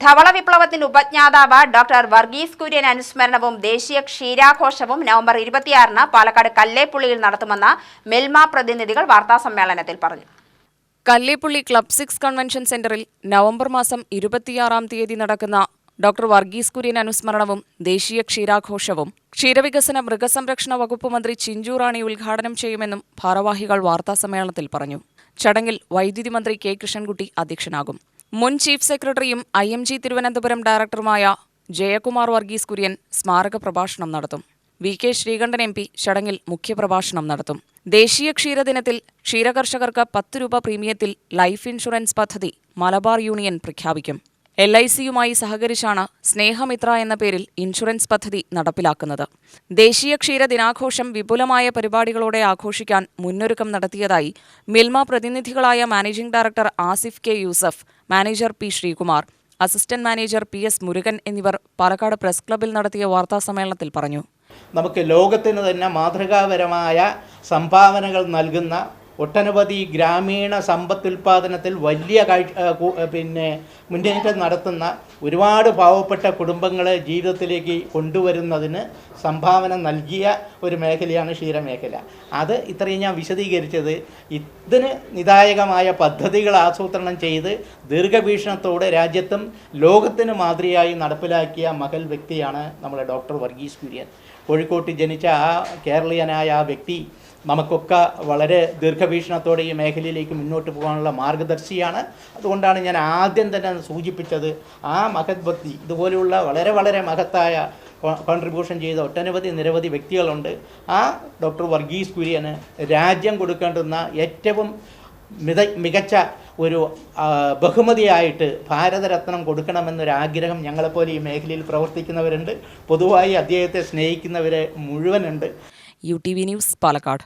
ധവള വിപ്ലവത്തിന്റെ ഉപജ്ഞാതാവ് ഡോക്ടർ വർഗീസ് കുര്യൻ അനുസ്മരണവും ദേശീയ ക്ഷീരാഘോഷവും നവംബർ ഇരുപത്തിയാറിന് പാലക്കാട് കല്ലേപ്പുള്ളിയിൽ നടത്തുമെന്ന് മെൽമ പ്രതിനിധികൾ വാർത്താസമ്മേളനത്തിൽ പറഞ്ഞു. കല്ലേപ്പുള്ളി ക്ലബ് സിക്സ് കൺവെൻഷൻ സെന്ററിൽ നവംബർ മാസം ഇരുപത്തിയാറാം തീയതി നടക്കുന്ന ഡോക്ടർ വർഗീസ് കുര്യൻ അനുസ്മരണവും ദേശീയ ക്ഷീരാഘോഷവും ക്ഷീരവികസന മൃഗസംരക്ഷണ വകുപ്പ് മന്ത്രി ചിഞ്ചു റാണി ഉദ്ഘാടനം ചെയ്യുമെന്നും ഭാരവാഹികൾ വാർത്താസമ്മേളനത്തിൽ പറഞ്ഞു. ചടങ്ങിൽ വൈദ്യുതി മന്ത്രി കെ കൃഷ്ണൻകുട്ടി അധ്യക്ഷനാകും. മുൻ ചീഫ് സെക്രട്ടറിയും ഐ എം ജി തിരുവനന്തപുരം ഡയറക്ടറുമായ ജയകുമാർ വർഗീസ് കുര്യൻ സ്മാരക പ്രഭാഷണം നടത്തും. V K Sreekandan M P ചടങ്ങിൽ മുഖ്യപ്രഭാഷണം നടത്തും. ദേശീയ ക്ഷീരദിനത്തിൽ ക്ഷീരകർഷകർക്ക് പത്ത് രൂപ പ്രീമിയത്തിൽ ലൈഫ് ഇൻഷുറൻസ് പദ്ധതി മലബാർ യൂണിയൻ പ്രഖ്യാപിക്കും. എൽ ഐ സിയുമായി സഹകരിച്ചാണ് സ്നേഹമിത്ര എന്ന പേരിൽ ഇൻഷുറൻസ് പദ്ധതി നടപ്പിലാക്കുന്നത്. ദേശീയ ക്ഷീര ദിനാഘോഷം വിപുലമായ പരിപാടികളോടെ ആഘോഷിക്കാൻ മുന്നൊരുക്കം നടത്തിയതായി Milma പ്രതിനിധികളായ managing director Asif K Yusuf manager P Sreekumar assistant manager P S Murugan എന്നിവർ പാലക്കാട് പ്രസ് ക്ലബ്ബിൽ നടത്തിയ വാർത്താസമ്മേളനത്തിൽ പറഞ്ഞു. നമുക്ക് ലോകത്തിന് തന്നെ മാതൃകാപരമായ സംഭാവനകൾ നൽകുന്ന ഒട്ടനവധി ഗ്രാമീണ സമ്പത്തുൽപാദനത്തിൽ വലിയ കാഴ്ച പിന്നെ മുന്നേറ്റം നടത്തുന്ന ഒരുപാട് പാവപ്പെട്ട കുടുംബങ്ങളെ ജീവിതത്തിലേക്ക് കൊണ്ടുവരുന്നതിന് സംഭാവന നൽകിയ ഒരു മേഖലയാണ് ക്ഷീരമേഖല. അത് ഇത്രയും ഞാൻ വിശദീകരിച്ചത് ഇതിന് നിദായകമായ പദ്ധതികൾ ആസൂത്രണം ചെയ്ത് ദീർഘവീക്ഷണത്തോടെ രാജ്യത്തും ലോകത്തിന് മാതൃയായി നടപ്പിലാക്കിയ മകൾ വ്യക്തിയാണ് നമ്മുടെ ഡോക്ടർ വർഗീസ് കുര്യൻ. കോഴിക്കോട്ട് ജനിച്ച ആ കേരളീയനായ ആ വ്യക്തി നമുക്കൊക്കെ വളരെ ദീർഘവീക്ഷണത്തോടെ ഈ മേഖലയിലേക്ക് മുന്നോട്ട് പോകാനുള്ള മാർഗദർശിയാണ്. അതുകൊണ്ടാണ് ഞാൻ ആദ്യം തന്നെ സൂചിപ്പിച്ചത്. ആ മഹത് ഭക്തി ഇതുപോലെയുള്ള വളരെ വളരെ മഹത്തായ കോൺട്രിബ്യൂഷൻ ചെയ്ത ഒട്ടനവധി നിരവധി വ്യക്തികളുണ്ട്. ആ ഡോക്ടർ വർഗീസ് കുര്യന് രാജ്യം കൊടുക്കേണ്ടുന്ന ഏറ്റവും മിത മികച്ച ഒരു ബഹുമതിയായിട്ട് ഭാരതരത്നം കൊടുക്കണമെന്നൊരാഗ്രഹം ഞങ്ങളെപ്പോലെ ഈ മേഖലയിൽ പ്രവർത്തിക്കുന്നവരുണ്ട്. പൊതുവായി അദ്ദേഹത്തെ സ്നേഹിക്കുന്നവരെ മുഴുവനുണ്ട്. U T V news Palakkad.